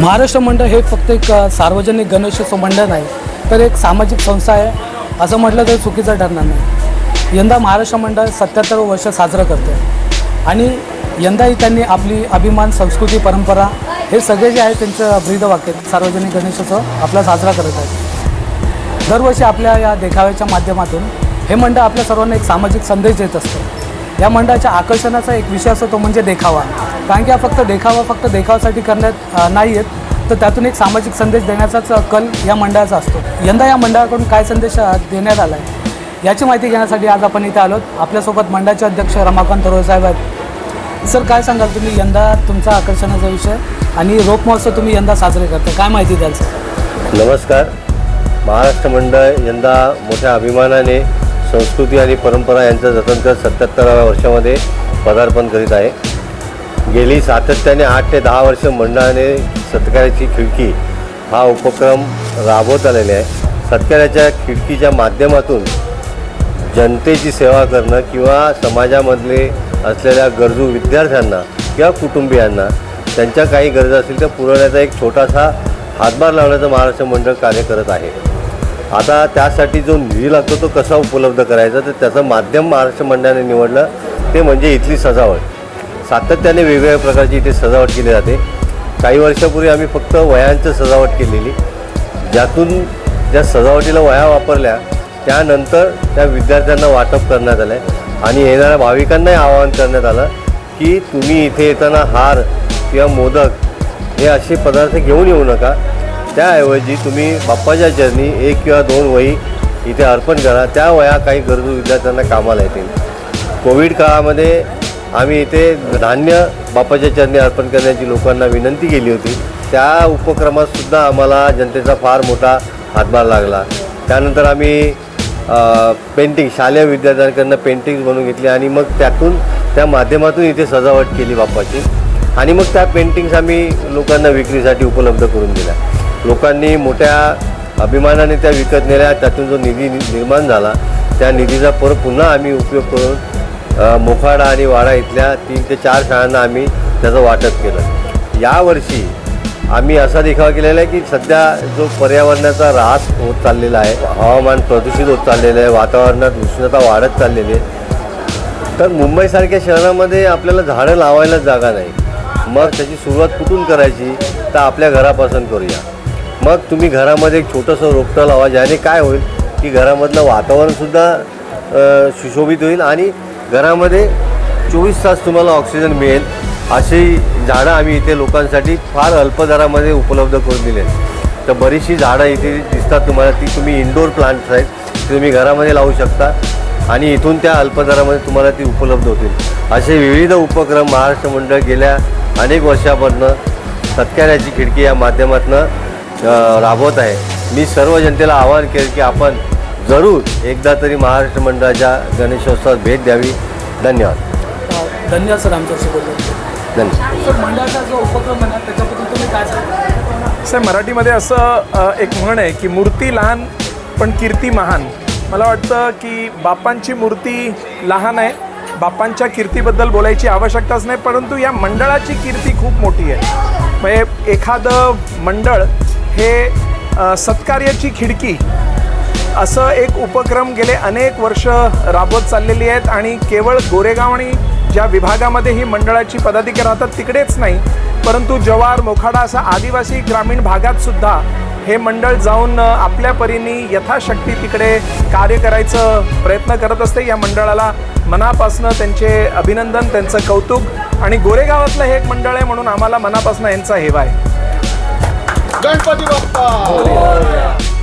महाराष्ट्र मंडळ हे फक्त एक सार्वजनिक गणेशोत्सव मंडळ नाही तर एक सामाजिक संस्था आहे. असं म्हटलं तर चुकीचं ठरणार नाही. यंदा महाराष्ट्र मंडळ सत्याहत्तर वर्ष साजरं करते. आणि यंदाही त्यांनी आपली अभिमान संस्कृती परंपरा हे सगळे जे आहे त्यांचं ब्रीदवाक्य सार्वजनिक गणेशोत्सव आपला साजरा करत आहे दरवर्षी आपल्या या देखाव्याच्या माध्यमातून हे मंडळ आपल्या सर्वांना एक सामाजिक संदेश देत असतं. या मंडळाच्या आकर्षणाचा एक विषय असतो तो म्हणजे देखावा. कारण की हा फक्त देखावा फक्त देखावासाठी करण्यात नाही आहेत तर त्यातून एक सामाजिक संदेश देण्याचाच कल या मंडळाचा असतो. यंदा या मंडळाकडून काय संदेश देण्यात आला आहे याची माहिती घेण्यासाठी आज आपण इथे आलो आपल्यासोबत मंडळाचे अध्यक्ष रमाकांत रोय साहेब आहेत. सर काय सांगाल तुम्ही? यंदा तुमचा आकर्षणाचा विषय आणि रोप महोत्सव तुम्ही यंदा साजरे करता. काय माहिती द्याल सर? नमस्कार. महाराष्ट्र मंडळ यंदा मोठ्या अभिमानाने संस्कृती आणि परंपरा यांचं जतन करत सत्याहत्तराव्या वर्षामध्ये पदार्पण करीत आहे. गेली सातत्याने आठ ते दहा वर्ष मंडळाने सत्काराची खिडकी हा उपक्रम राबवत आलेला आहे. सत्काराच्या खिडकीच्या माध्यमातून जनतेची सेवा करणं किंवा समाजामधले असलेल्या गरजू विद्यार्थ्यांना किंवा कुटुंबियांना त्यांच्या काही गरजा असतील त्या पुरवण्याचा एक छोटासा हातभार लावण्याचं महाराष्ट्र मंडळ कार्य करत आहे. आता त्यासाठी जो निधी लागतो तो कसा उपलब्ध करायचा? तर त्याचं माध्यम महाराष्ट्र मंडळाने निवडलं ते म्हणजे इथली सजावट. सातत्याने वेगवेगळ्या प्रकारची इथे सजावट केली जाते. काही वर्षापूर्वी आम्ही फक्त वयांचं सजावट केलेली. ज्यातून ज्या सजावटीला वया वापरल्या त्यानंतर त्या विद्यार्थ्यांना वाटप करण्यात आलं आहे आणि येणाऱ्या भाविकांनाही आवाहन करण्यात आलं की तुम्ही इथे येताना हार किंवा मोदक हे असे पदार्थ घेऊन येऊ नका. त्याऐवजी तुम्ही बाप्पाच्या चरणी एक किंवा दोन वही इथे अर्पण करा. त्या वया काही गरजू विद्यार्थ्यांना कामाला येतील. कोविड काळामध्ये आम्ही इथे धान्य बाप्पाच्या चरणी अर्पण करण्याची लोकांना विनंती केली होती. त्या उपक्रमातसुद्धा आम्हाला जनतेचा फार मोठा हातभार लागला. त्यानंतर आम्ही पेंटिंग शालेय विद्यार्थ्यांकडनं पेंटिंग्स बनवून घेतली आणि मग त्यातून त्या माध्यमातून इथे सजावट केली बाप्पाची. आणि मग त्या पेंटिंग्स आम्ही लोकांना विक्रीसाठी उपलब्ध करून दिल्या. लोकांनी मोठ्या अभिमानाने त्या विकत नेल्या त्यातून जो निधी निर्माण झाला त्या निधीचा परत पुन्हा आम्ही उपयोग करून मोखाडा आणि वाडा इथल्या तीन ते चार शाळांना आम्ही त्याचं वाटप केलं. यावर्षी आम्ही असा देखावा केलेला आहे की सध्या जो पर्यावरणाचा ऱ्हास होत चाललेला आहे हवामान प्रदूषित होत चाललेलं आहे वातावरणात उष्णता वाढत चाललेली आहे तर मुंबईसारख्या शहरामध्ये आपल्याला झाडं लावायला जागा नाही. मग त्याची सुरुवात कुठून करायची तर आपल्या घरापासून करूया. मग तुम्ही घरामध्ये एक छोटंसं रोपटं लावा ज्याने काय होईल की घरामधलं वातावरणसुद्धा सुशोभित होईल आणि घरामध्ये चोवीस तास तुम्हाला ऑक्सिजन मिळेल. अशी झाडं आम्ही इथे लोकांसाठी फार अल्प दरामध्ये उपलब्ध करून दिली आहेत. तर बरीचशी झाडं इथे दिसतात तुम्हाला ती तुम्ही इनडोअर प्लांट्स आहेत ती तुम्ही घरामध्ये लावू शकता आणि इथून त्या अल्प दरामध्ये तुम्हाला ती उपलब्ध होतील. असे विविध उपक्रम महाराष्ट्र मंडळ गेल्या अनेक वर्षापासून सत्कार्याची खिडकी या माध्यमातून राबवत आहे. मी सर्व जनतेला आवाहन केलं की आपण जरूर एकदा तरी महाराष्ट्र मंडळाच्या गणेशोत्सवात भेट द्यावी. धन्यवाद. धन्यवाद सर आमच्याशी बोललो धन्यवाद. सर मंडळाचा जो उपक्रम आहे त्याच्याबद्दल तुम्ही काय सांगा सर मराठीमध्ये असं एक म्हण आहे की मूर्ती लहान पण कीर्ती महान. मला वाटतं की बापांची मूर्ती लहान आहे. बापांच्या कीर्तीबद्दल बोलायची आवश्यकताच नाही परंतु या मंडळाची कीर्ती खूप मोठी आहे. म्हणजे एखादं मंडळ हे सत्कार्याची खिडकी असं एक उपक्रम गेले अनेक वर्ष राबवत चाललेली आहेत आणि केवळ गोरेगाव आणि ज्या विभागामध्ये ही मंडळाची पदाधिकारी राहतात तिकडेच नाही परंतु जवार मोखाडा असा आदिवासी ग्रामीण भागात सुद्धा हे मंडळ जाऊन आपल्या परीने यथाशक्ती तिकडे कार्य करायचं प्रयत्न करत असते. या मंडळाला मनापासनं त्यांचे अभिनंदन त्यांचं कौतुक आणि गोरेगावातलं हे एक मंडळ आहे म्हणून आम्हाला मनापासनं यांचा हेवा आहे. गणपती बाप्पा!